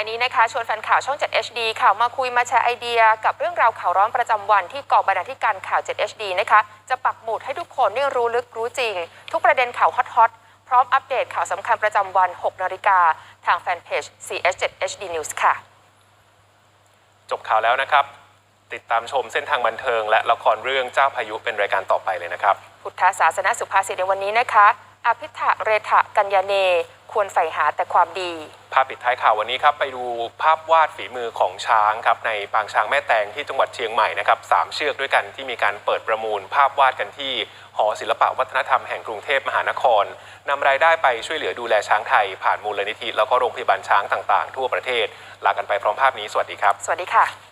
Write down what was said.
ายนี้นะคะชวนแฟนข่าวช่อง 7 HD ข่าวมาคุยมาแชร์ไอเดีย กับเรื่องราวข่าวร้อนประจำวันที่กองบรรณาธิการข่าว 7 HD นะคะจะปักหมุดให้ทุกคนได้รู้ลึกรู้จริง ทุกประเด็นข่าวฮอตๆพร้อมอัปเดตข่าวสำคัญประจำวัน 6 นาฬิกา ทางแฟนเพจ CS7 HD News ค่ะ จบข่าวแล้วนะครับ ติดตามชมเส้นทางบันเทิง และละครเรื่องเจ้าพายุเป็นรายการต่อไปเลยนะครับพุทธศาสนสุภาษิตในวันนี้นะคะ อภิธะเรทะกัญญาเน ควรใฝ่หาแต่ความดี ภาพปิดท้ายข่าววันนี้ครับไปดูภาพวาดฝีมือของช้างครับในปางช้างแม่แตงที่จังหวัดเชียงใหม่นะครับสามเชือกด้วยกันที่มีการเปิดประมูล ภาพวาดกันที่หอศิลปะวัฒนธรรมแห่งกรุงเทพมหานครนำรายได้ไปช่วยเหลือดูแลช้างไทย ผ่านมูลนิธิแล้วก็โรงพยาบาลช้างต่างๆ ทั่วประเทศ ลากันไปพร้อมภาพนี้สวัสดีครับ สวัสดีค่ะ